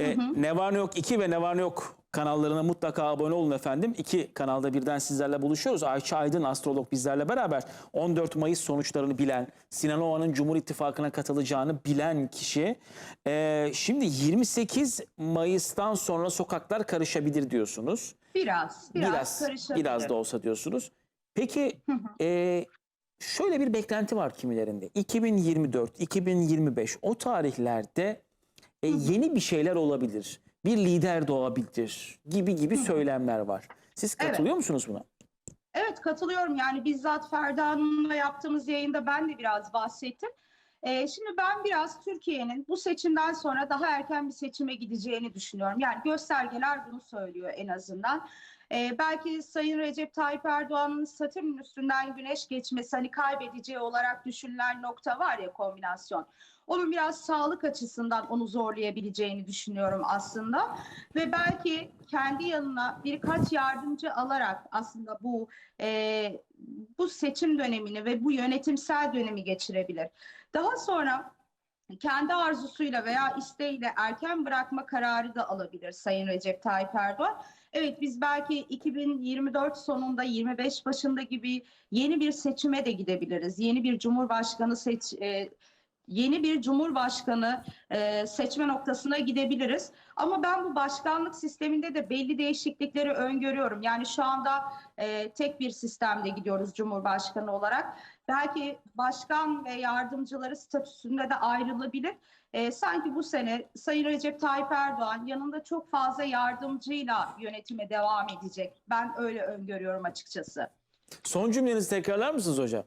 E, ne var ne yok 2 ve ne var ne yok kanallarına mutlaka abone olun efendim. İki kanalda birden sizlerle buluşuyoruz. Ayça Aydın astrolog bizlerle beraber 14 Mayıs sonuçlarını bilen, Sinan Oğan'ın Cumhur İttifakı'na katılacağını bilen kişi. E, şimdi 28 Mayıs'tan sonra sokaklar karışabilir diyorsunuz. Biraz, biraz, Biraz, karışabilir. biraz da olsa diyorsunuz. Peki e, şöyle bir beklenti var kimilerinde. 2024, 2025 o tarihlerde e, yeni bir şeyler olabilir. Bir lider doğabilir gibi gibi söylemler var. Siz Evet. katılıyor musunuz buna? Evet katılıyorum. Yani bizzat Ferda Hanım'la yaptığımız yayında ben de biraz bahsettim. Ee, şimdi ben biraz Türkiye'nin bu seçimden sonra daha erken bir seçime gideceğini düşünüyorum. Yani göstergeler bunu söylüyor en azından. Ee, belki Sayın Recep Tayyip Erdoğan'ın Satürn üstünden güneş geçmesi hani kaybedeceği olarak düşünülen nokta var ya kombinasyon. Onun biraz sağlık açısından onu zorlayabileceğini düşünüyorum aslında. Ve belki kendi yanına birkaç yardımcı alarak aslında bu e, bu seçim dönemini ve bu yönetimsel dönemi geçirebilir. Daha sonra kendi arzusuyla veya isteğiyle erken bırakma kararı da alabilir Sayın Recep Tayyip Erdoğan. Evet biz belki 2024 sonunda 25 başında gibi yeni bir seçime de gidebiliriz. Yeni bir cumhurbaşkanı seç e, yeni bir cumhurbaşkanı e, seçme noktasına gidebiliriz. Ama ben bu başkanlık sisteminde de belli değişiklikleri öngörüyorum. Yani şu anda e, tek bir sistemde gidiyoruz cumhurbaşkanı olarak. Belki başkan ve yardımcıları statüsünde de ayrılabilir. E, sanki bu sene Sayın Recep Tayyip Erdoğan yanında çok fazla yardımcıyla yönetime devam edecek. Ben öyle öngörüyorum açıkçası. Son cümlenizi tekrarlar mısınız hocam?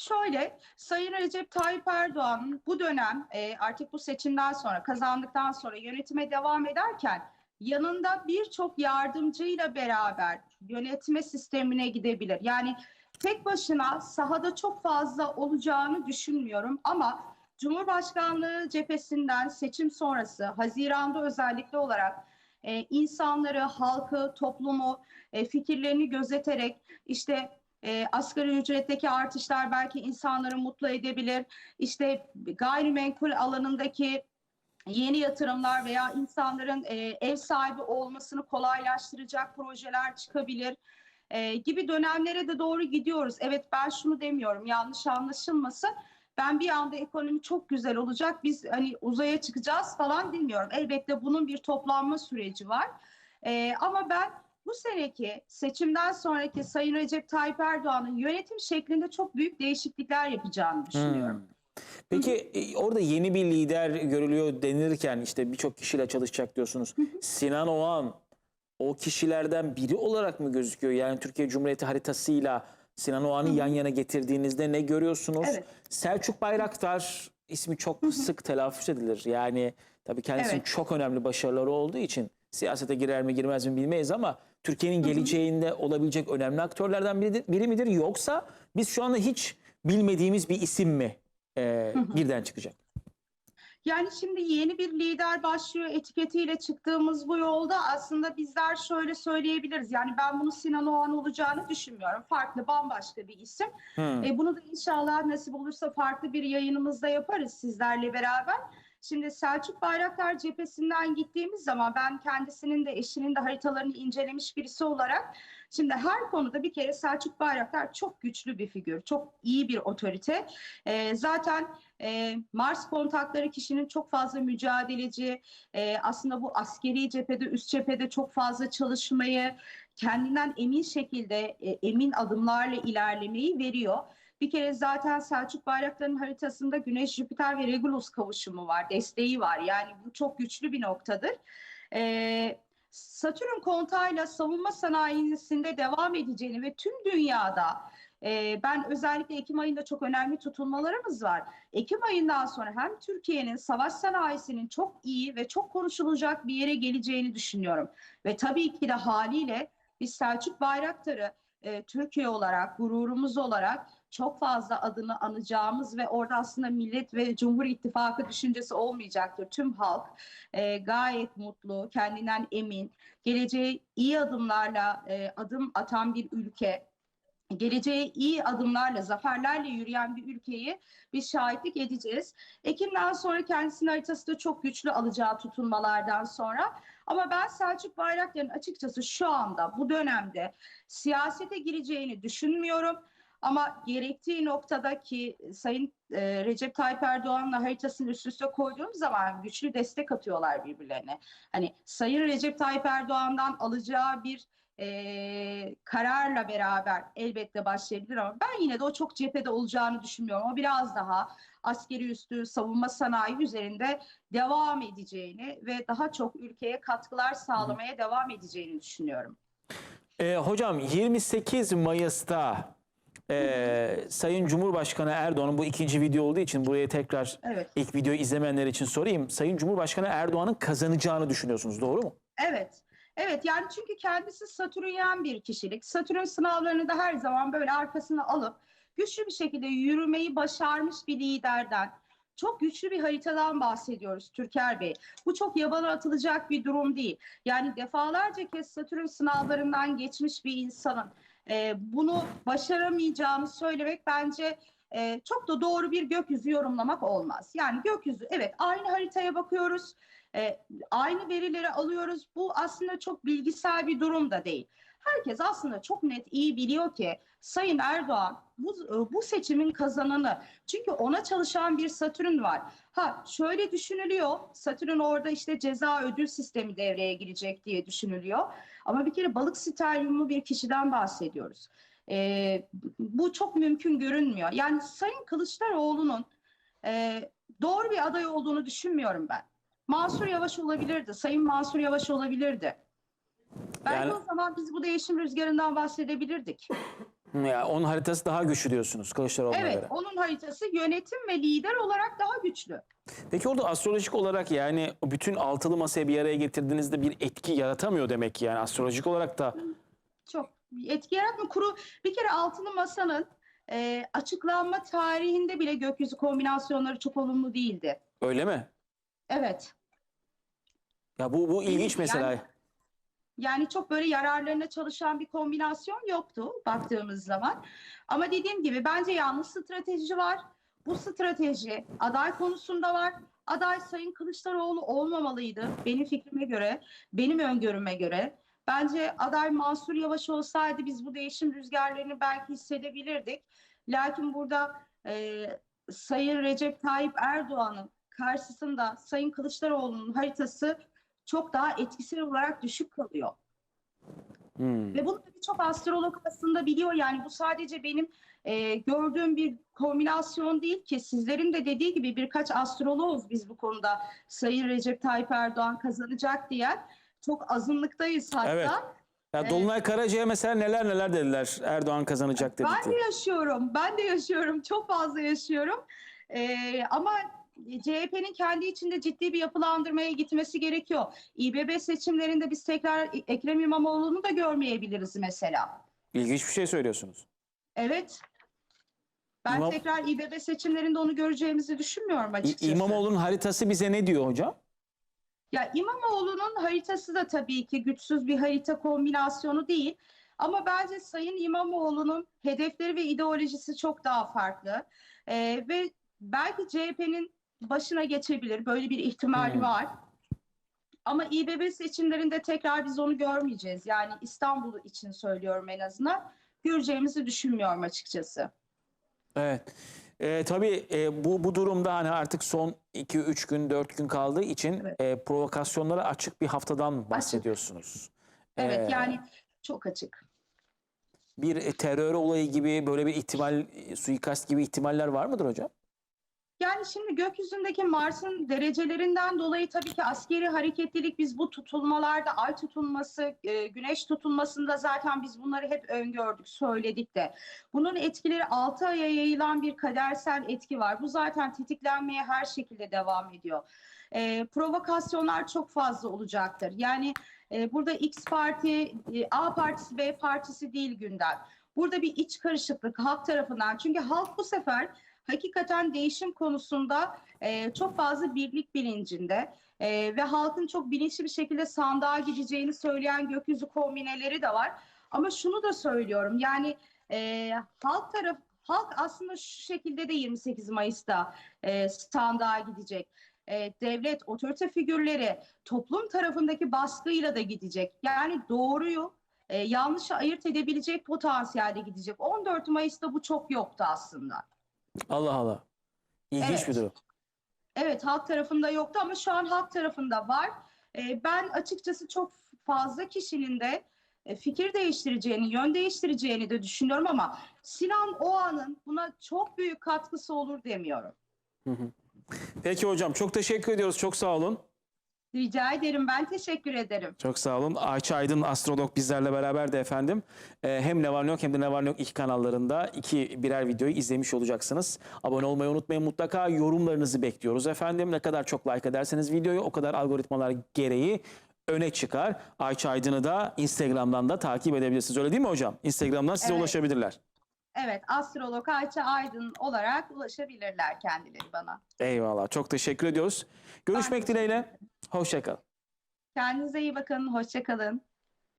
Şöyle, Sayın Recep Tayyip Erdoğan'ın bu dönem e, artık bu seçimden sonra, kazandıktan sonra yönetime devam ederken yanında birçok yardımcıyla beraber yönetme sistemine gidebilir. Yani tek başına sahada çok fazla olacağını düşünmüyorum ama Cumhurbaşkanlığı cephesinden seçim sonrası, Haziran'da özellikle olarak e, insanları, halkı, toplumu, e, fikirlerini gözeterek işte e, asgari ücretteki artışlar belki insanları mutlu edebilir. İşte gayrimenkul alanındaki yeni yatırımlar veya insanların e, ev sahibi olmasını kolaylaştıracak projeler çıkabilir. E, gibi dönemlere de doğru gidiyoruz. Evet ben şunu demiyorum yanlış anlaşılmasın. Ben bir anda ekonomi çok güzel olacak. Biz hani uzaya çıkacağız falan demiyorum. Elbette bunun bir toplanma süreci var. E, ama ben bu seneki seçimden sonraki Sayın Recep Tayyip Erdoğan'ın yönetim şeklinde çok büyük değişiklikler yapacağını düşünüyorum. Hmm. Peki e, orada yeni bir lider görülüyor denirken işte birçok kişiyle çalışacak diyorsunuz. Sinan Oğan o kişilerden biri olarak mı gözüküyor? Yani Türkiye Cumhuriyeti haritasıyla Sinan Oğan'ı yan yana getirdiğinizde ne görüyorsunuz? Evet. Selçuk Bayraktar ismi çok sık telaffuz edilir. Yani tabii kendisinin Evet. çok önemli başarıları olduğu için siyasete girer mi girmez mi bilmeyiz ama Türkiye'nin geleceğinde olabilecek önemli aktörlerden biri, biri midir? Yoksa biz şu anda hiç bilmediğimiz bir isim mi e, birden çıkacak? Yani şimdi yeni bir lider başlıyor etiketiyle çıktığımız bu yolda aslında bizler şöyle söyleyebiliriz. Yani ben bunu Sinan Oğan olacağını düşünmüyorum. Farklı bambaşka bir isim. Hmm. E, bunu da inşallah nasip olursa farklı bir yayınımızda yaparız sizlerle beraber. Şimdi Selçuk Bayraktar cephesinden gittiğimiz zaman ben kendisinin de eşinin de haritalarını incelemiş birisi olarak şimdi her konuda bir kere Selçuk Bayraktar çok güçlü bir figür, çok iyi bir otorite. E, zaten e, Mars kontakları kişinin çok fazla mücadeleci, e, aslında bu askeri cephede, üst cephede çok fazla çalışmayı, kendinden emin şekilde e, emin adımlarla ilerlemeyi veriyor. Bir kere zaten Selçuk Bayraktar'ın haritasında Güneş, Jüpiter ve Regulus kavuşumu var, desteği var. Yani bu çok güçlü bir noktadır. Ee, Satürn kontağıyla savunma sanayisinde devam edeceğini ve tüm dünyada e, ben özellikle Ekim ayında çok önemli tutulmalarımız var. Ekim ayından sonra hem Türkiye'nin savaş sanayisinin çok iyi ve çok konuşulacak bir yere geleceğini düşünüyorum. Ve tabii ki de haliyle biz Selçuk Bayraktar'ı e, Türkiye olarak, gururumuz olarak çok fazla adını anacağımız ve orada aslında millet ve Cumhur İttifakı düşüncesi olmayacaktır. Tüm halk e, gayet mutlu, kendinden emin, geleceğe iyi adımlarla e, adım atan bir ülke. geleceğe iyi adımlarla, zaferlerle yürüyen bir ülkeyi biz şahitlik edeceğiz. Ekim'den sonra kendisinin haritası da çok güçlü alacağı tutunmalardan sonra. Ama ben Selçuk Bayraktar'ın açıkçası şu anda bu dönemde siyasete gireceğini düşünmüyorum. Ama gerektiği noktada ki Sayın e, Recep Tayyip Erdoğan'la haritasını üst üste koyduğum zaman güçlü destek atıyorlar birbirlerine. Hani Sayın Recep Tayyip Erdoğan'dan alacağı bir e, kararla beraber elbette başlayabilir ama ben yine de o çok cephede olacağını düşünmüyorum. O biraz daha askeri üstü savunma sanayi üzerinde devam edeceğini ve daha çok ülkeye katkılar sağlamaya devam edeceğini düşünüyorum. Ee, hocam 28 Mayıs'ta e, Sayın Cumhurbaşkanı Erdoğan'ın bu ikinci video olduğu için buraya tekrar Evet. ilk videoyu izlemeyenler için sorayım. Sayın Cumhurbaşkanı Erdoğan'ın kazanacağını düşünüyorsunuz doğru mu? Evet. Evet yani çünkü kendisi Satürnyen bir kişilik. Satürn sınavlarını da her zaman böyle arkasına alıp güçlü bir şekilde yürümeyi başarmış bir liderden, çok güçlü bir haritadan bahsediyoruz Türker Bey. Bu çok yabana atılacak bir durum değil. Yani defalarca kez Satürn sınavlarından geçmiş bir insanın e, bunu başaramayacağını söylemek bence e, çok da doğru bir gökyüzü yorumlamak olmaz. Yani gökyüzü evet aynı haritaya bakıyoruz. E, aynı verileri alıyoruz. Bu aslında çok bilgisel bir durum da değil. Herkes aslında çok net iyi biliyor ki Sayın Erdoğan bu, bu seçimin kazananı. Çünkü ona çalışan bir Satürn var. Ha şöyle düşünülüyor. Satürn orada işte ceza ödül sistemi devreye girecek diye düşünülüyor. Ama bir kere balık sterliumlu bir kişiden bahsediyoruz. E, bu çok mümkün görünmüyor. Yani Sayın Kılıçdaroğlu'nun e, doğru bir aday olduğunu düşünmüyorum ben. Mansur Yavaş olabilirdi. Sayın Mansur Yavaş olabilirdi. Belki Yani- o zaman biz bu değişim rüzgarından bahsedebilirdik. Ya onun haritası daha güçlü diyorsunuz Kılıçdaroğlu'na Evet, göre. onun haritası yönetim ve lider olarak daha güçlü. Peki orada astrolojik olarak yani bütün altılı masaya bir araya getirdiğinizde bir etki yaratamıyor demek ki yani astrolojik olarak da Çok etki yaratma. Kuru bir kere altılı masanın e, açıklanma tarihinde bile gökyüzü kombinasyonları çok olumlu değildi. öyle mi? Evet. Ya bu bu ilginç Yani- mesela. Yani çok böyle yararlarına çalışan bir kombinasyon yoktu baktığımız zaman. Ama dediğim gibi bence yanlış strateji var. Bu strateji aday konusunda var. Aday Sayın Kılıçdaroğlu olmamalıydı benim fikrime göre, benim öngörüme göre. Bence aday Mansur Yavaş olsaydı biz bu değişim rüzgarlarını belki hissedebilirdik. Lakin burada e, Sayın Recep Tayyip Erdoğan'ın karşısında Sayın Kılıçdaroğlu'nun haritası çok daha etkisel olarak düşük kalıyor. Hmm. Ve bunu birçok astrolog aslında biliyor. Yani bu sadece benim e, gördüğüm bir kombinasyon değil ki sizlerin de dediği gibi birkaç astroloğuz biz bu konuda Sayın Recep Tayyip Erdoğan kazanacak diyen çok azınlıktayız hatta. Evet. Ya Dolunay Karaca'ya mesela neler neler dediler Erdoğan kazanacak Ben de yaşıyorum, ben de yaşıyorum, çok fazla yaşıyorum. Ee, ama CHP'nin kendi içinde ciddi bir yapılandırmaya gitmesi gerekiyor. İBB seçimlerinde biz tekrar Ekrem İmamoğlu'nu da görmeyebiliriz mesela. İlginç bir şey söylüyorsunuz. Evet. Ben İmam- tekrar İBB seçimlerinde onu göreceğimizi düşünmüyorum açıkçası. İmamoğlu'nun haritası bize ne diyor hocam? Ya İmamoğlu'nun haritası da tabii ki güçsüz bir harita kombinasyonu değil. Ama bence Sayın İmamoğlu'nun hedefleri ve ideolojisi çok daha farklı. Ee, ve belki CHP'nin başına geçebilir. Böyle bir ihtimal Hmm. var. Ama İBB seçimlerinde tekrar biz onu görmeyeceğiz. Yani İstanbul için söylüyorum en azından. Göreceğimizi düşünmüyorum açıkçası. Evet. Ee, tabii e, bu bu durumda hani artık son 2-3 gün 4 gün kaldığı için Evet. e, provokasyonlara açık bir haftadan bahsediyorsunuz. Evet Ee, yani çok açık. bir e, terör olayı gibi böyle bir ihtimal e, suikast gibi ihtimaller var mıdır hocam? Yani şimdi gökyüzündeki Mars'ın derecelerinden dolayı tabii ki askeri hareketlilik biz bu tutulmalarda ay tutulması, e, güneş tutulmasında zaten biz bunları hep öngördük, söyledik de. Bunun etkileri 6 aya yayılan bir kadersel etki var. Bu zaten tetiklenmeye her şekilde devam ediyor. E, provokasyonlar çok fazla olacaktır. Yani e, burada X parti, e, A partisi, B partisi değil gündem. Burada bir iç karışıklık halk tarafından. Çünkü halk bu sefer hakikaten değişim konusunda e, çok fazla birlik bilincinde e, ve halkın çok bilinçli bir şekilde sandığa gideceğini söyleyen gökyüzü kombineleri de var. Ama şunu da söylüyorum yani e, halk taraf halk aslında şu şekilde de 28 Mayıs'ta e, sandığa gidecek. E, devlet, otorite figürleri, toplum tarafındaki baskıyla da gidecek. Yani doğruyu e, yanlışı ayırt edebilecek potansiyelde gidecek. 14 Mayıs'ta bu çok yoktu aslında. Allah Allah. İlginç Evet. bir durum. Evet halk tarafında yoktu ama şu an halk tarafında var. Ee, ben açıkçası çok fazla kişinin de e, fikir değiştireceğini, yön değiştireceğini de düşünüyorum ama Sinan Oğan'ın buna çok büyük katkısı olur demiyorum. Peki hocam çok teşekkür ediyoruz. Çok sağ olun. Rica ederim ben teşekkür ederim. Çok sağ olun. Ayça Aydın astrolog bizlerle beraber de efendim. Ee, hem Ne Var Ne Yok hem de Ne Var Ne Yok iki kanallarında iki birer videoyu izlemiş olacaksınız. Abone olmayı unutmayın. Mutlaka yorumlarınızı bekliyoruz efendim. Ne kadar çok like ederseniz videoyu o kadar algoritmalar gereği öne çıkar. Ayça Aydın'ı da Instagram'dan da takip edebilirsiniz. Öyle değil mi hocam? Instagram'dan size Evet. ulaşabilirler. Evet astrolog Ayça Aydın olarak ulaşabilirler kendileri bana. Eyvallah. Çok teşekkür ediyoruz. Görüşmek dileğiyle. Hoşçakalın. Kendinize iyi bakın, hoşça kalın.